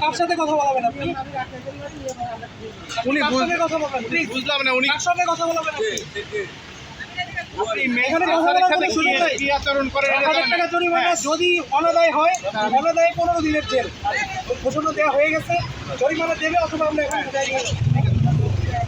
কার সাথে কথা বলাবেন আপনি? উনি কথা বলবেন? বুঝলাম না উনি কার সাথে কথা বলাবেন জরিমানা যদি অনাদায় হয় অনাদায় পনেরো দিনের জেল। ঘোষণা দেওয়া হয়ে গেছে জরিমানা দেবে অথবা আমরা এখন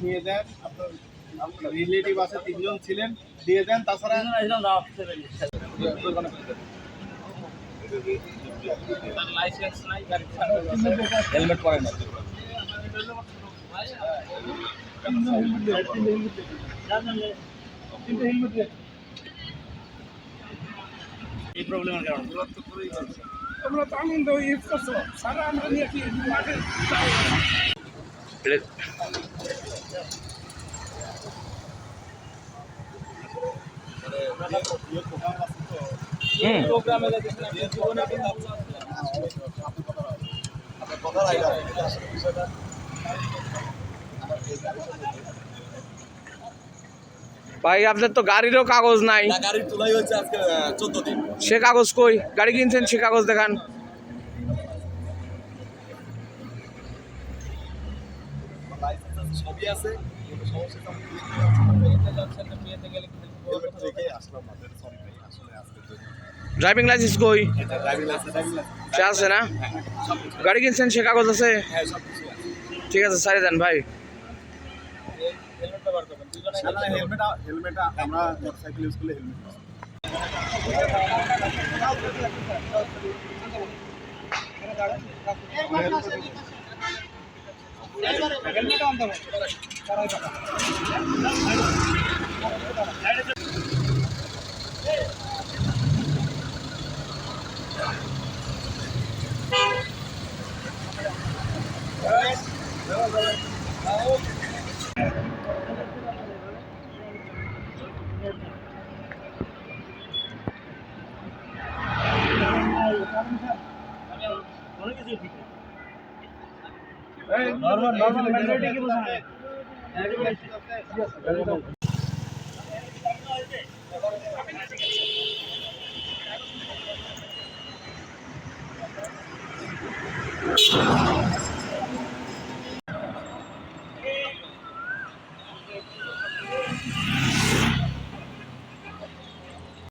নিয়ে দেন আপনার রিলেটিভ আছে তিনজন ছিলেন দিয়ে দেন তাছাড়া হেলমেট পরে না। এই প্রবলেমের কারণে তোমরা তো আনন্দ ইউজ করছ সারা আমরা নিয়ে কি মাঠে ভাই আপনার তো গাড়িরও কাগজ নাই। গাড়ির তোলাই হয়েছে আজকে চোদ্দ দিন। সে কাগজ কই? গাড়ি কিনছেন সে কাগজ দেখান। সবই আছে। ড্রাইভিং লাইসেন্স কই? সে আছে না? গাড়ি কিনছেন সে কাগজ আছে? হ্যাঁ আছে। ঠিক আছে সারি দেন ভাই। হেলমেট হেলমেট আমরা মোটরসাইকেল ইউজ করলে হেলমেট হেলমেট আনতে হবে তারাই টাকা নরমাল নরমাল মেজরিটি কি বোঝা